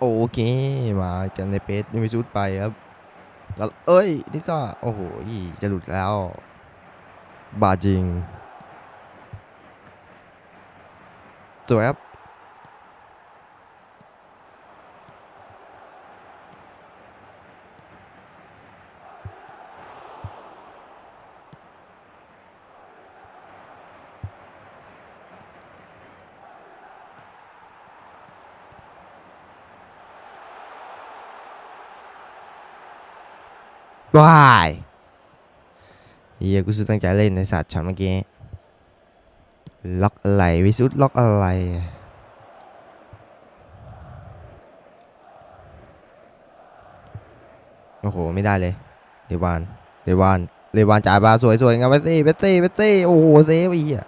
โอเคมากันในเพจยังไม่ชุดไปครับแล้วเอ้ยนิซ่าโอ้โหจะหลุดแล้ว บาดจริงสวยครับ ว้ายเฮียกูสุดตั้งใจเล่นในสัตว์ช็อตเมื่อกี้ ล็อกอะไร วิสุทธ์ล็อกอะไร โอ้โห ไม่ได้เลยเดวานเดวานเดวานจ่ายบาสวยสวยงามเบสซี่เบสซี่เบสซี่โอ้โหเซฟไอ้เหี้ย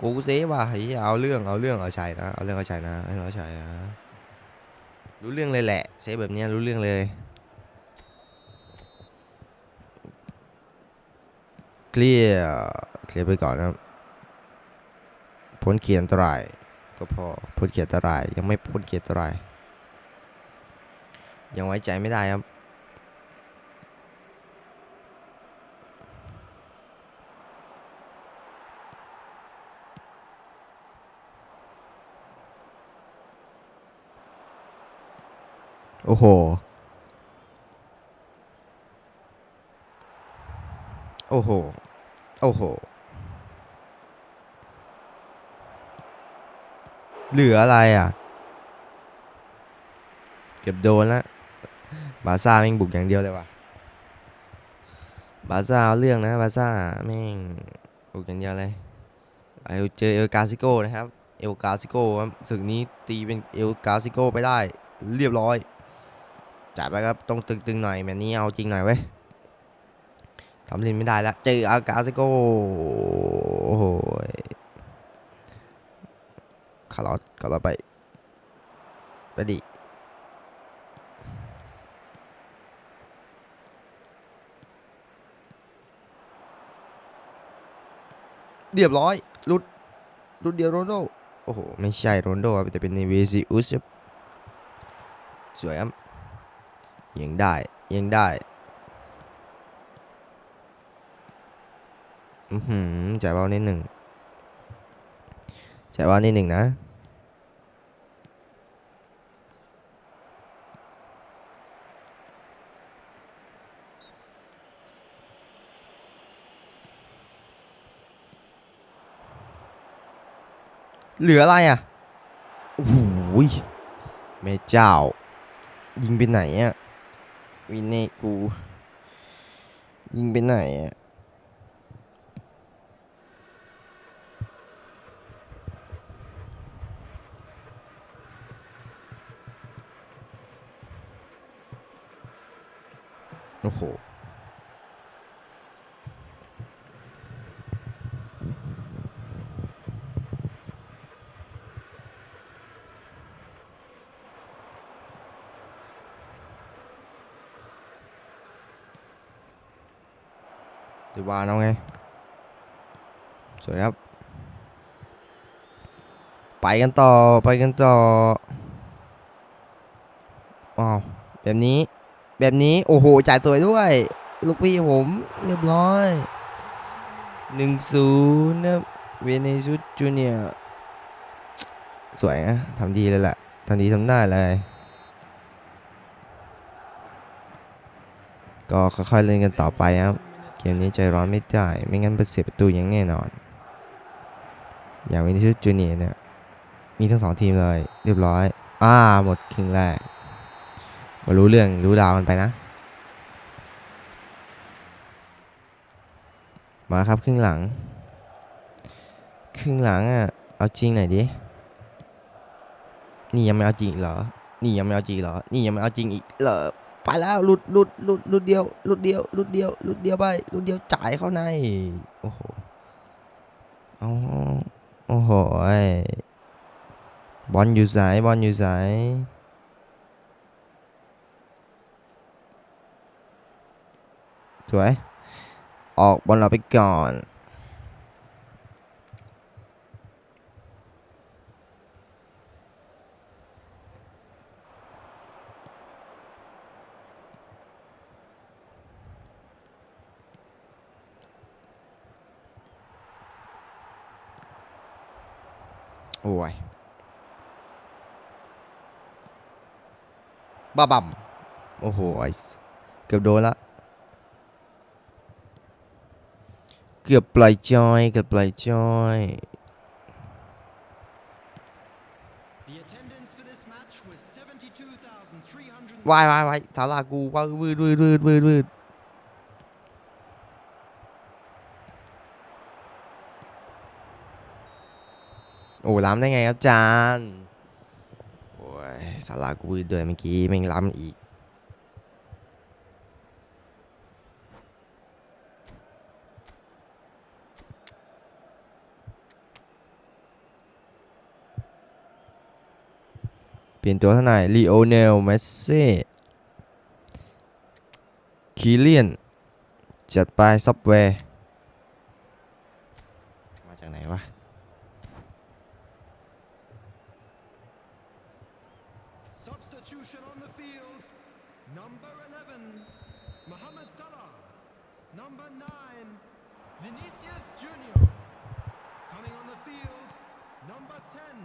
กูเซฟว่ะไอ้เหี้ยเอาเรื่องเอาเรื่องเอาชัยนะ เอาเรื่องเอาชัยนะเอาเรื่องเอาชัยนะ รู้เรื่องเลยแหละ เซฟแบบเนี้ยรู้เรื่องเลย เคลียร์เคลียร์ไปก่อนนะครับพ้นเขียนอันตราย ก็พอพ้นเขียนอันตราย ยังไม่พ้นเขียนอันตราย ยังไว้ใจไม่ได้ครับโอ้โห โอ้โห โอ้โห เหลืออะไรอะ เก็บโดนแล้วบาซ่าแม่งบุกอย่างเดียวเลยว่ะ บาซ่าเอาเรื่องนะบาซ่าแม่งบุกอย่างเดียวเลยเอาเจอเอลกาซิโก้นะครับ เอลกาซิโก้ครับศึกนี้ตีเป็นเอลกาซิโก้ไปได้ เรียบร้อยจ่ายไปครับต้องตึงๆหน่อยแมตช์นี้เอาจริงหน่อยเว้ย ทำล่นไม่ได้แล้วเจออากาซิโกโอ้โหคาร์ลอสคาร์ลอสไปไปดิเรียบร้อยลุดลุดเดียวโรนโดโอ้โห ไม่ใช่โรนโดครับแต่เป็นเนเวซิอุสสวยครับยังได้ยังได้ อือหือจ่ายบอลนิดหนึ่งจ่ายบอลนิดหนึ่งนะเหลืออะไรอะ โอ้โหยแม่เจ้า ยิงไปไหนอะ วินเนกู ยิงไปไหนอะ ดีวานเอาไง สวยครับ ไปกันต่อ ไปกันต่อว้าวแบบนี้ แบบนี้ โอ้โห จ่ายตัวด้วย ลูกพี่ผมเรียบร้อยหนึ่งศูนย์นะเวเนซุสจูเนียสวยนะทำดีเลยแหละทำดีทำได้เลย ก็ค่อยๆเล่นกันต่อไปครับ กมนี้ใจร้อนไม่ได้ ไม่งั้นเป็นเสียประตูอย่างแน่นอน อย่างเวนิชุสจูเนียร์เนี่ย มีทั้งสองทีมเลย เรียบร้อย อ่า หมดครึ่งแรกมารู้เรื่องรู้ราวกันไปนะ มาครับครึ่งหลัง ครึ่งหลังอะ เอาจริงหน่อยดิ นี่ยังไม่เอาจริงอีกเหรอ นี่ยังไม่เอาจริงอีกเหรอ นี่ยังไม่เอาจริงอีกเหรอ ไปแล้วหลุดหลุดหลุดหลุดเดียวหลุดเดียวหลุดเดียวหลุดเดียวไปหลุดเดียวจ่ายเข้าในโอ้โหเอโอ้โหบอลอยู่สายบอลอยู่สายสวยออกบอลเราไปก่อน โอ้ยบ้าบัมโอ้โหไอ้สเกือบโดนละเกือบปล่อยจอยเกือบปล่อยจอย The attendance for this match was 72,300. วายวายวายสารากูว่าวืดวืดวืดวืด โอ้ล้ำได้ไงครับจานโอ้ยสารากูวืดด้วยเมื่อกี้แม่งล้ำอีกเปลี่ยนตัวเท่าไหร่ลีโอเนลเมสซี่คีเลียนจัดไปซับแวร์ มาจากไหนวะ Substitution on the field. Number 11, Mohamed Salah. Number 9, Vinicius Junior. Coming on the field, number 10,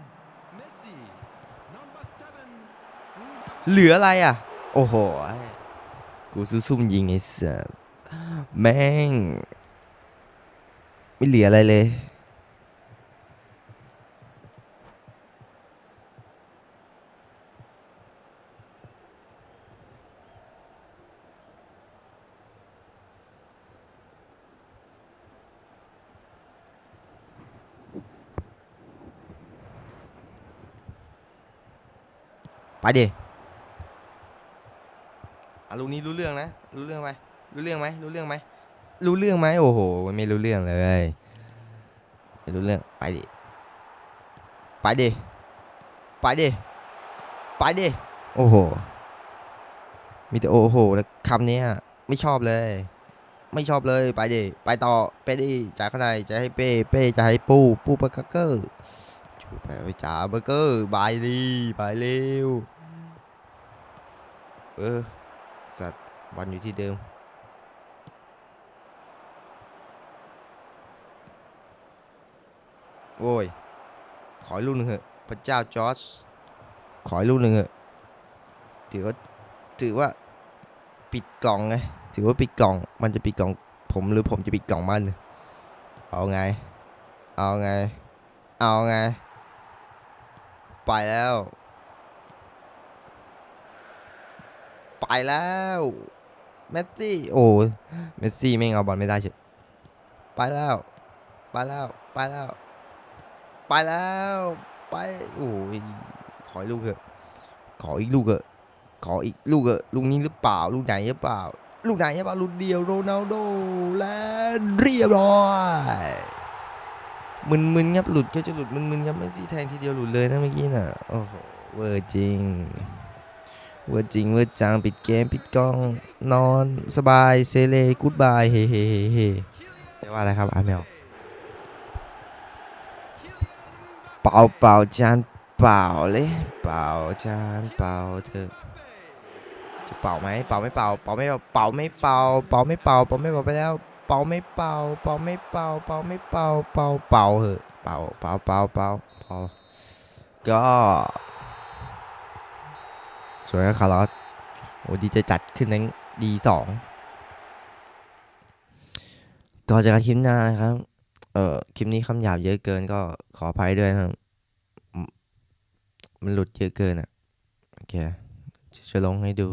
Messi. Number 7, เหลืออะไรอะ โอ้โห กูซื้อซุ่มยิงไอ้สัสแม่ง ไม่เหลืออะไรเลย ไปดิอะลูกนี้รู้เรื่องนะ รู้เรื่องไหมรู้เรื่องไหมรู้เรื่องไหมรู้เรื่องไหมโอ้โห ไม่รู้เรื่องเลยไม่รู้เรื่อง ไปดิ ไปดิ ไปดิ ไปดิ โอ้โห มีแต่โอ้โหแล้วคำนี้ไม่ชอบเลย ไม่ชอบเลย ไปดิ ไปต่อไปดิจ่ายข้างในจะให้เป้ เป้จะให้ปู ปูปากาเกอร์ จูไปไปจ่าเบอร์เกอร์บายดีบายเร็วเออสัตว์บอลอยู่ที่เดิมโอ้ย ขออีกลูกหนึ่งเหอะพระเจ้าจอร์จขออีกลูกหนึ่งเหอะถือว่าถือว่าปิดกล่องไงถือว่าปิดกล่อง มันจะปิดกล่องผมหรือผมจะปิดกล่องมัน เอาไง เอาไง เอาไง ไปแล้ว ไปแล้วเมสซี่โอ้เมสซี่ไม่เอาบอลไม่ได้เฉยไปแล้ว ไปแล้ว ไปแล้ว ไปแล้ว ไปโอ้ยขออีกลูกเถอะขออีกลูกเถอะขออีกลูกเถอะลูกนี้หรือเปล่า ลูกไหนหรือเปล่า ลูกไหนหรือเปล่าลูกเดียวโรนัลโดและเรียบร้อย มึนๆครับหลุดก็จะหลุดมึนๆครับเมสซี่แทงทีเดียวหลุดเลยนะเมื่อกี้น่ะโอ้โหเวอร์จริงเวอร์จริงเวอร์จังปิดเกมปิดกล้องนอนสบายเซเลกูดบายเฮ้เฮ้เฮ้เฮ้เรียกว่าอะไรครับอาร์เมลเป่าเป่าจานเป่าเลยเป่าจานเป่าเถอะจะเป่าไหมเป่าไม่เป่าเป่าไม่เป่าเป่าไม่เป่าเป่าไม่เป่าเป่าไม่เป่าไปแล้ว เป่าไม่เป่า เป่าไม่เป่า เป่าไม่เป่า เป่าเป่าเหอะเป่าเป่าเป่าเป่าเป่าก็สวยครับคาร์ลอสโอ้ดีใจจัดขึ้นในดีสองก่อนจากการคลิปหน้านะครับ เอ่อ คลิปนี้คำหยาบเยอะเกินก็ขออภัยด้วยนะครับมมันหลุดเยอะเกินอะ โอเค จะลงให้ดู